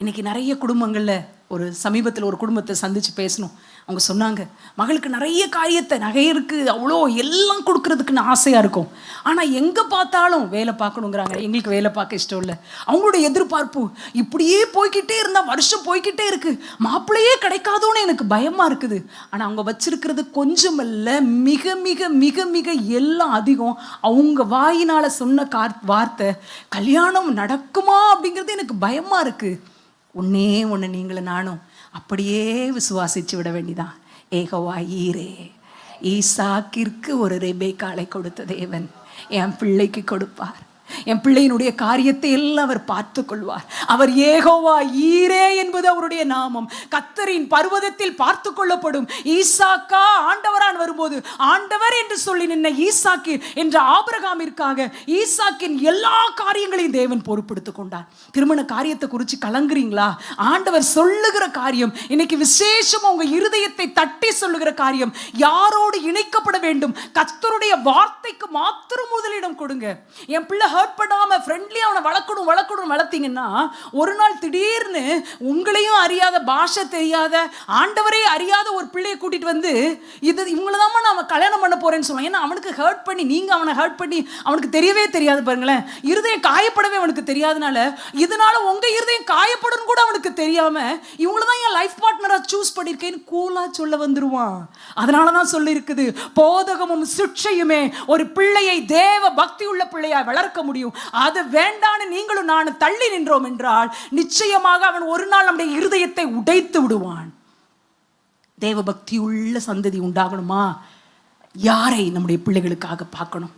இன்றைக்கி நிறைய குடும்பங்களில் ஒரு சமீபத்தில் ஒரு குடும்பத்தை சந்தித்து பேசணும். அவங்க சொன்னாங்க மகளுக்கு நிறைய காரியத்தை நகை இருக்குது அவ்வளோ எல்லாம் கொடுக்கறதுக்குன்னு ஆசையாக இருக்கும். ஆனால் எங்கே பார்த்தாலும் வேலை பார்க்கணுங்கிறாங்க. எங்களுக்கு வேலை பார்க்க இஷ்டம் இல்லை. அவங்களோட எதிர்பார்ப்பு இப்படியே போய்கிட்டே இருந்தால் வருஷம் போய்கிட்டே இருக்குது மாப்பிள்ளையே கிடைக்காதோன்னு எனக்கு பயமாக இருக்குது. ஆனால் அவங்க வச்சிருக்கிறது கொஞ்சம் இல்லை மிக மிக மிக மிக எல்லாம் அதிகம். அவங்க வாயினால் சொன்ன கார் வார்த்தை கல்யாணம் நடக்குமா? அப்படிங்கிறது எனக்கு பயமாக இருக்குது ஒன்னே ஒன்று நீங்களும் நானும் அப்படியே விசுவாசிச்சு விட வேண்டிதான். ஏகவா ஈரே. ஈசாக்கிற்கு ஒரு ரெபேக்காலை கொடுத்த தேவன். என் பிள்ளைக்கு கொடுப்பார். என் பிள்ளையினுடைய காரியத்தை எல்லாம் அவர் பார்த்து கொள்வார் அவர் ஏகோவா ஈரே என்பது அவருடைய நாமம். கத்தரின் பர்வதத்தில் பார்த்து கொள்ளப்படும். ஈசாக்கா ஆண்டவரான் வரும்போது ஆண்டவர் என்று சொல்லி நின்ன ஈசாக்கு என்ற ஆபிரகாமிற்காக ஈசாக்கின் எல்லா காரியங்களையும் தேவன் பொறுப்படுத்திக் கொண்டார். திருமண காரியத்தை குறித்து கலங்குறீங்களா? ஆண்டவர் சொல்லுகிற காரியம் இன்னைக்கு விசேஷமா உங்க இருதயத்தை தட்டி சொல்லுகிற காரியம் யாரோடு இணைக்கப்பட வேண்டும்? கத்தருடைய வார்த்தைக்கு மாத்திரம் முதலிடம் கொடுங்க. என் பிள்ளை ஹர்ட் பயப்படாமல் ஃப்ரெண்ட்லியாக அவனை வளர்க்கணும் வளர்க்கணும் வளர்த்தீங்கன்னா ஒரு நாள் திடீர்னு உங்களையும் அறியாத பாஷை தெரியாத ஆண்டவரே அறியாத ஒரு பிள்ளையை கூட்டிட்டு வந்து இது இவங்கள தான் நான் கல்யாணம் பண்ண போறேன்னு சொல்லுவான். ஏன்னா அவனுக்கு ஹர்ட் பண்ணி நீங்க அவனை ஹர்ட் பண்ணி அவனுக்கு தெரியவே தெரியாது பாருங்களேன். இருதயம் காயப்படவே அவனுக்கு தெரியாதனால இதனால உங்க இருதயம் காயப்படும் கூட அவனுக்கு தெரியாம இவங்கள தான் என் லைஃப் பார்ட்னரா சூஸ் பண்ணியிருக்கேன்னு கூலா சொல்ல வந்துருவான். அதனால தான் சொல்லியிருக்குது போதகமும் சிக்ஷையுமே ஒரு பிள்ளையை தேவ பக்தி உள்ள பிள்ளையா வளர்க்க முடியும். அது வேண்டான்னு நீங்களும் நானும் தள்ளி நின்றோம் என்றால் நிச்சயமாக அவன் ஒரு நாள் நம்முடைய இருதயத்தை உடைத்து விடுவான். தேவ பக்தி உள்ள சந்ததி உண்டாகணுமா? யாரை நம்முடைய பிள்ளைகளுக்காக பார்க்கணும்?